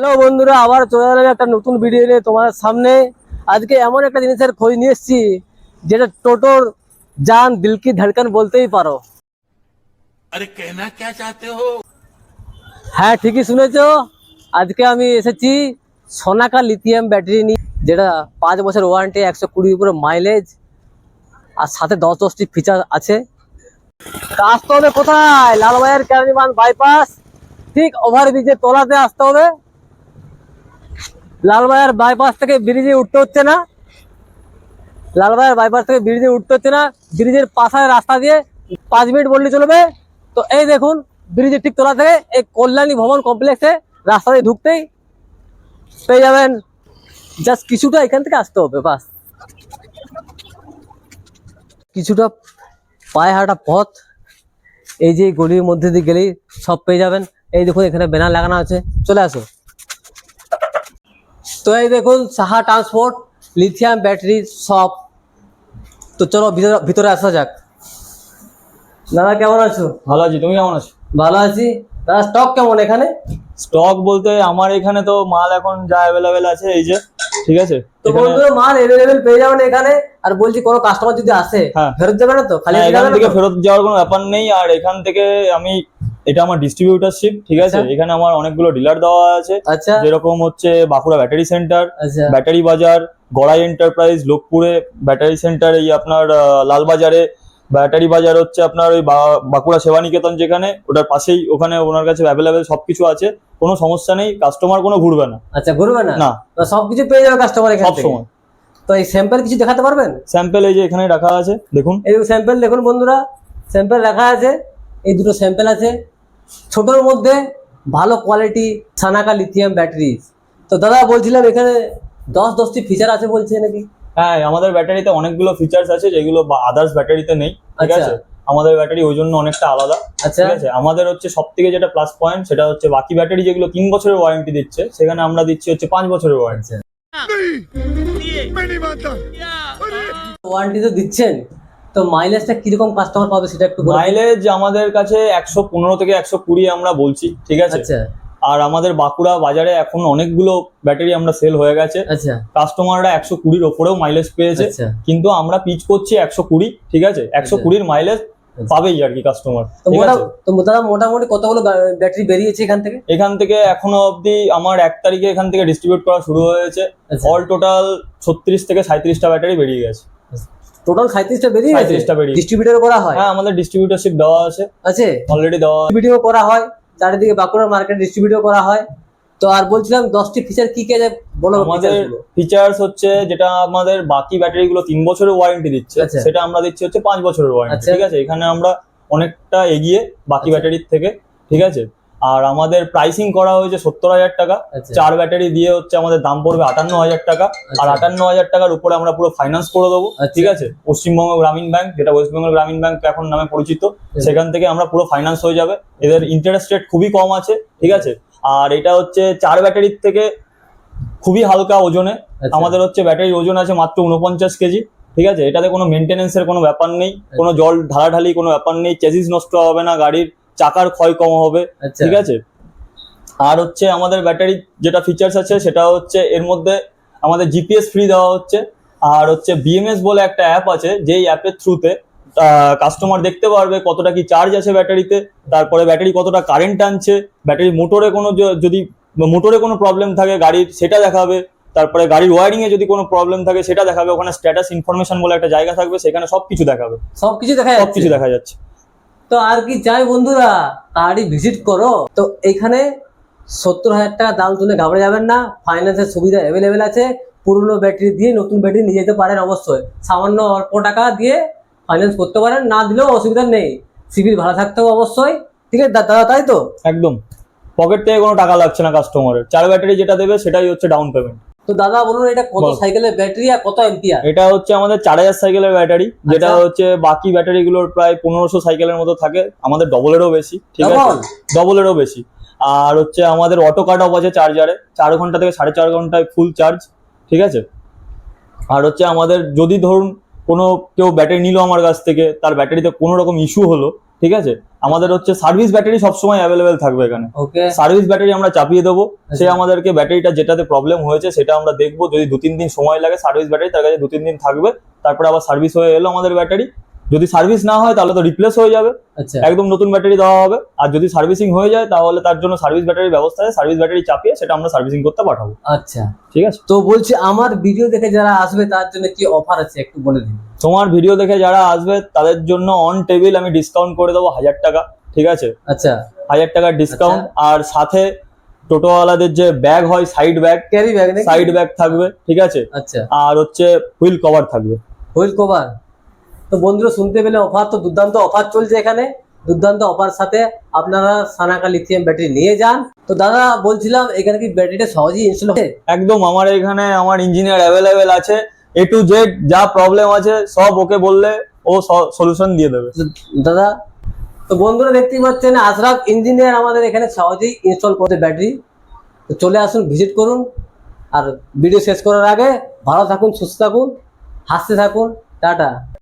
Hello বন্ধুরা আবার চলে এলাম একটা নতুন ভিডিও নিয়ে তোমার সামনে। আজকে এমন একটা জিনিসের খোঁজ নিয়ে এসেছি যেটা টোটোর জান দিলকি ধারকান বলতেই পারো। হ্যাঁ ঠিকই শুনেছ। আজকে আমি এসেছি সোনাকা লিথিয়াম ব্যাটারি নিয়ে যেটা পাঁচ বছর ওয়ারেন্টি একশো কুড়ি উপরে মাইলেজ আর সাথে দশ দশটি ফিচার আছে। আসতে হবে কোথায়? লালবাজার ক্যামিমান বাইপাস ঠিক ওভারব্রিজের তোলাতে আসতে হবে। লালবাইয়ের বাইপাস থেকে ব্রিজে উঠতে হচ্ছে না। লালবাইয়ের বাইপাস থেকে ব্রিজে উঠতে হচ্ছে না। ব্রিজের পাশে রাস্তা দিয়ে পাঁচ মিনিট বললে চলবে। তো এই দেখুন, ব্রিজের ঠিক তোলা থেকে এই কল্যাণী ভবন কমপ্লেক্সে রাস্তা দিয়ে ঢুকতেই পেয়ে যাবেন। জাস্ট কিছুটা এখান থেকে আসতে হবে, বাস। কিছুটা পায়ে হাঁটা পথ। এই যে গলির মধ্যে দিয়ে গেলেই সব পেয়ে যাবেন। এই দেখুন, এখানে ব্যানার লাগানো আছে। চলে আসো। তো এই দেখুন Saha transport lithium battery shop তো চলো ভিতরে আসা যাক। দাদা কেমন আছো? ভালো আছি তুমি কেমন আছো? ভালো আছি। দাদা স্টক কেমন এখানে? স্টক বলতে আমার এখানে তো মাল এখন যা অ্যাভেলেবেল আছে এই যে ঠিক আছে? তো বন্ধুরা মাল অ্যাভেলেবেল পেয়ে যাবেন এখানে। আর বলছি কোনো কাস্টমার যদি আসে হ্যাঁ। ফেরত যাবে না তো? খালি হ্যাঁ, এখান থেকে ফেরত যাওয়ার কোনো ব্যাপার নেই আর এখান থেকে আমি এটা আমার ডিস্ট্রিবিউটারশিপ ঠিক আছে? আচ্ছা। এখানে আমার অনেকগুলো ডিলার দেওয়া আছে। আচ্ছা। যেরকম হচ্ছে বাঁকুড়া ব্যাটারি সেন্টার ব্যাটারি বাজার গড়াই এন্টারপ্রাইজ লোকপুরে ব্যাটারি সেন্টার এই আপনার লালবাজারে। ব্যাটারি বাজার হচ্ছে আপনার ওই বাঁকুড়া সেবানিকেতন যেখানে ওটার পাশেই ওখানে ওনার কাছে অ্যাভেলেবেল সবকিছু আছে। কোনো সমস্যা নেই কাস্টমার কোনো ঘুরবে না। আচ্ছা ঘুরবে না? না। সবকিছু পেয়ে যাবে কাস্টমার এখান সব থেকে? সময়। তো এই স্যাম্পল কিছু দেখাতে পারবেন? স্যাম্পল এই যে এখানে রাখা আছে দেখুন। এই স্যাম্পল দেখুন বন্ধুরা স্যাম্পল রাখা আছে। এই দুটো স্যাম্পল আছে। ছোটর মধ্যে ভালো কোয়ালিটি সানাকা লিথিয়াম ব্যাটারি তো দাদা বলছিলাম এখানে দশ দশটি ফিচার আছে বলছে নাকি? হ্যাঁ আমাদের ব্যাটারিতে অনেকগুলো ফিচার্স আছে যেগুলো আদার্স ব্যাটারিতে নেই ঠিক আচ্ছা। আছে? আমাদের ব্যাটারি ওই জন্য অনেকটা আলাদা আচ্ছা। ঠিক আছে? আমাদের হচ্ছে সব থেকে যেটা প্লাস পয়েন্ট সেটা হচ্ছে বাকি ব্যাটারি যেগুলো তিন বছরের ওয়ারেন্টি দিচ্ছে সেখানে আমরা দিচ্ছি হচ্ছে পাঁচ বছরের ওয়ারেন্টি ওয়ারেন্টি তো দিচ্ছেন। তো মাইলেজটা কীরকম কাস্টমার পাবে সেটা একটু মাইলেজ আমাদের কাছে একশো পনেরো থেকে একশো কুড়ি আমরা বলছি ঠিক আছে? আচ্ছা। আর আমাদের বাঁকুড়া বাজারে এখন অনেকগুলো ব্যাটারি আমরা সেল হয়ে গেছে। আচ্ছা। কাস্টমাররা একশো কুড়ির ওপরেও মাইলেজ পেয়েছে। আচ্ছা। কিন্তু আমরা পিচ করছি একশো কুড়ি ঠিক আছে? একশো আচ্ছা। কুড়ির মাইলেজ পাবেই আর কি কাস্টমার তো মোটামুটি কতগুলো ব্যাটারি বেরিয়েছে এখান থেকে? এখান থেকে এখনও অবধি আমার এক তারিখে এখান থেকে ডিস্ট্রিবিউট করা শুরু হয়েছে। আচ্ছা। অল টোটাল ছত্রিশ থেকে সাঁত্রিশটা ব্যাটারি বেরিয়ে গেছে। টোটাল সাঁত্রিশটা বেরিয়ে গেছে? 37টা বেরিয়ে ডিস্ট্রিবিউটর করা হয়? হ্যাঁ আমাদের ডিস্ট্রিবিউটারশিপ দেওয়া আছে। আছে? অলরেডি দেওয়া। ভিডিও করা হয়। চারিদিকে বাঁকুড়া মার্কেট ডিস্ট্রিবিউটর করা হয়। তো আর বলছিলাম দশটি ফিচার কি কি আছে? বলো আমাদের ফিচার্স হচ্ছে যেটা আমাদের বাকি ব্যাটারি গুলো তিন বছরের ওয়ারেন্টি দিচ্ছে। আচ্ছা। সেটা আমরা দিচ্ছি হচ্ছে পাঁচ বছরের ওয়ারেন্টি আচ্ছা। ঠিক আছে? এখানে আমরা অনেকটা এগিয়ে বাকি আচ্ছা। ব্যাটারির থেকে ঠিক আছে? আর আমাদের প্রাইসিং করা হয়েছে সত্তর হাজার টাকা। আচ্ছা। চার ব্যাটারি দিয়ে হচ্ছে আমাদের দাম পড়বে আটান্ন হাজার টাকা। আর আচ্ছা। আটান্ন হাজার টাকার উপরে আমরা পুরো ফাইন্যান্স করে দেবো। আচ্ছা। ঠিক আছে? পশ্চিমবঙ্গ গ্রামীণ ব্যাংক যেটা ওয়েস্ট বেঙ্গল গ্রামীণ ব্যাংক এখন নামে পরিচিত সেখান থেকে আমরা পুরো ফাইন্যান্স হয়ে যাবে। এদের ইন্টারেস্ট রেট খুবই কম আছে ঠিক আছে? আর এটা হচ্ছে চার ব্যাটারির থেকে খুবই হালকা ওজনে। আমাদের হচ্ছে ব্যাটারির ওজন আছে মাত্র উনপঞ্চাশ কেজি ঠিক আছে? এটাতে কোনো মেনটেনেন্সের কোনো ব্যাপার নেই কোনো জল ঢালাঢালি কোনো ব্যাপার নেই চেজিস নষ্ট হবে না গাড়ির। চাকার ক্ষয় কম হবে আচ্ছা। ঠিক আছে? আর হচ্ছে আমাদের ব্যাটারি যেটা ফিচার্স আছে সেটা হচ্ছে এর মধ্যে আমাদের জিপিএস ফ্রি দেওয়া হচ্ছে। আর হচ্ছে বিএমএস বলে একটা অ্যাপ আছে যেই অ্যাপের থ্রুতে কাস্টমার দেখতে পারবে কতটা কি চার্জ আছে ব্যাটারিতে তারপরে ব্যাটারি কতটা কারেন্ট টানছে ব্যাটারি মোটরে কোনো যদি মোটরে কোনো প্রবলেম থাকে গাড়ির সেটা দেখাবে তারপরে গাড়ির ওয়ারিং এ যদি কোনো প্রবলেম থাকে সেটা দেখাবে ওখানে স্ট্যাটাস ইনফরমেশন বলে একটা জায়গা থাকবে সেখানে সবকিছু দেখাবে। সবকিছু দেখা সবকিছু দেখা যাচ্ছে। তো আর কি চাই বন্ধুরা? তাড়াতাড়ি ভিজিট করো। তো এখানে সত্তর হাজার টাকা দাম তুলে ঘাবড়ে যাবেন না। ফাইন্যান্সের সুবিধা অ্যাভেলেবেল আছে। পুরনো ব্যাটারি দিয়ে নতুন ব্যাটারি নিয়ে যেতে পারেন অবশ্যই। সামান্য অল্প টাকা দিয়ে ফাইন্যান্স করতে পারেন, না দিলেও অসুবিধা নেই। সিভিল ভালো থাকতে হবে অবশ্যই। ঠিক আছে, দাদা, তাই তো? একদম। পকেট থেকে কোনো টাকা লাগছে না কাস্টমারের চার ব্যাটারি যেটা দেবে সেটাই হচ্ছে ডাউন পেমেন্ট তো দাদা বলুন এটা কত সাইকেলের ব্যাটারি আর কত এম্পিয়ার এটা হচ্ছে আমাদের চার হাজার সাইকেলের ব্যাটারি যেটা আচ্ছা। হচ্ছে বাকি ব্যাটারি গুলোর প্রায় পনেরোশো সাইকেলের মতো থাকে। আমাদের ডবলেরও বেশি ঠিক আছে? ডবলেরও বেশি। আর হচ্ছে আমাদের অটো কাট অফ আছে চার্জারে চার ঘণ্টা থেকে সাড়ে চার ঘন্টায় ফুল চার্জ ঠিক আছে? আর হচ্ছে আমাদের যদি ধরুন কোনো কেউ ব্যাটারি নিল আমার কাছ থেকে তার ব্যাটারিতে কোনো রকম ইস্যু হলো ঠিক আছে? আমাদের হচ্ছে সার্ভিস ব্যাটারি সবসময় অ্যাভেলেবেল থাকবে এখানে। ওকে সার্ভিস ব্যাটারি আমরা চাপিয়ে দেবো। সে আচ্ছা। আমাদেরকে ব্যাটারিটা যেটাতে প্রবলেম হয়েছে সেটা আমরা দেখব। যদি দু তিন দিন সময় লাগে সার্ভিস ব্যাটারি তার কাছে দু তিন দিন থাকবে। তারপরে আবার সার্ভিস হয়ে এলো আমাদের ব্যাটারি। যদি সার্ভিস না হয় তাহলে তো রিপ্লেস হয়ে যাবে। আচ্ছা। একদম নতুন ব্যাটারি দেওয়া হবে। আর যদি সার্ভিসিং হয়ে যায় তাহলে তার জন্য সার্ভিস ব্যাটারির ব্যবস্থা আছে। সার্ভিস ব্যাটারি চাপিয়ে সেটা আমরা সার্ভিসিং করতে পাঠাবো। আচ্ছা। ঠিক আছে? তো বলছি আমার ভিডিও দেখে যারা আসবে তার জন্য কি অফার আছে? একটু বলে দিন। তোমার ভিডিও দেখে যারা আসবে তাদের জন্য অন টেবিল আমি ডিসকাউন্ট করে দেবো হাজার টাকা। ঠিক আছে? আচ্ছা। হাজার টাকার ডিসকাউন্ট আর সাথে টোটোওয়ালাদের যে ব্যাগ হয় side bag carry bag side bag থাকবে। ঠিক আছে? আচ্ছা। আর হচ্ছে হুইল কভার থাকবে। Wheel cover? তো বন্ধুরা শুনতে পেলে অফার? তো দুর্দান্ত অফার চলছে এখানে। দুর্দান্ত অফার সাথে আপনারা সানাকা লিথিয়াম ব্যাটারি নিয়ে যান। তো দাদা বলছিলাম এখানে কি ব্যাটারিটা সহজেই ইনস্টল হবে? একদম আমার এখানে আমার ইঞ্জিনিয়ার অ্যাভেলেবেল আছে। এ টু জেড যা প্রবলেম আছে সব ওকে বললে ও সলিউশন দিয়ে দেবে। দাদা তো বন্ধুরা দেখতেই পাচ্ছেন আশরাফ ইঞ্জিনিয়ার আমাদের এখানে সহজেই ইনস্টল করতে ব্যাটারি তো চলে আসুন ভিজিট করুন। আর ভিডিও শেষ করার আগে ভালো থাকুন সুস্থ থাকুন হাসতে থাকুন। টাটা।